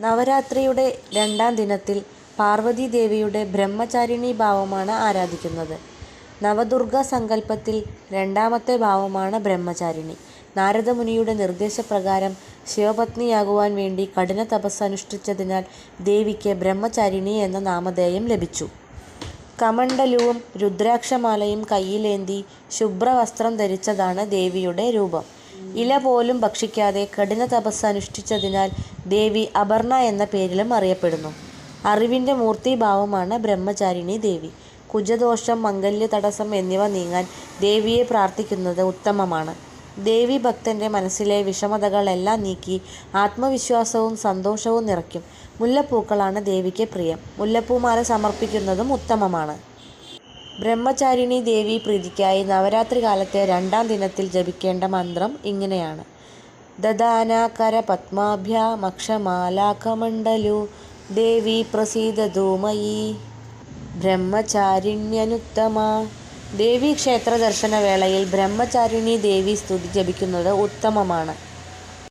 നവരാത്രിയുടെ രണ്ടാം ദിനത്തിൽ പാർവതി ദേവിയുടെ ബ്രഹ്മചാരിണി ഭാവമാണ് ആരാധിക്കുന്നത്. നവദുർഗ സങ്കല്പത്തിൽ രണ്ടാമത്തെ ഭാവമാണ് ബ്രഹ്മചാരിണി. നാരദമുനിയുടെ നിർദ്ദേശപ്രകാരം ശിവപത്നിയാകുവാൻ വേണ്ടി കഠിനതപസ്സ് അനുഷ്ഠിച്ചതിനാൽ ദേവിക്ക് ബ്രഹ്മചാരിണി എന്ന നാമധേയം ലഭിച്ചു. കമണ്ഡലവും രുദ്രാക്ഷമാലയും കയ്യിലേന്തി ശുഭ്രവസ്ത്രം ധരിച്ചതാണ് ദേവിയുടെ രൂപം. ഇല പോലും ഭക്ഷിക്കാതെ കഠിനതപസ്സ് അനുഷ്ഠിച്ചതിനാൽ ദേവി അപർണ എന്ന പേരിലും അറിയപ്പെടുന്നു. അറിവിന്റെ മൂർത്തിഭാവമാണ് ബ്രഹ്മചാരിണി ദേവി. കുജദോഷം, മംഗല്യ തടസ്സം എന്നിവ നീങ്ങാൻ ദേവിയെ പ്രാർത്ഥിക്കുന്നത് ഉത്തമമാണ്. ദേവി ഭക്തന്റെ മനസ്സിലെ വിഷമതകളെല്ലാം നീക്കി ആത്മവിശ്വാസവും സന്തോഷവും നിറയ്ക്കും. മുല്ലപ്പൂക്കളാണ് ദേവിക്ക് പ്രിയം. മുല്ലപ്പൂമാല സമർപ്പിക്കുന്നതും ഉത്തമമാണ്. ബ്രഹ്മചാരിണി ദേവി പ്രീതിക്കായി നവരാത്രി കാലത്തെ രണ്ടാം ദിനത്തിൽ ജപിക്കേണ്ട മന്ത്രം ഇങ്ങനെയാണ്. ദധാനാകരപദ്മാഭ്യാമക്ഷമാലാകമണ്ഡലൂ ദേവി പ്രസീദതു ബ്രഹ്മചാരിണ്യനുത്തമ ബ്രഹ്മചാരിണ്യനുത്തമാ. ദേവീക്ഷേത്ര ദർശനവേളയിൽ ബ്രഹ്മചാരിണീ ദേവീസ്തുതി ജപിക്കുന്നത് ഉത്തമമാണ്.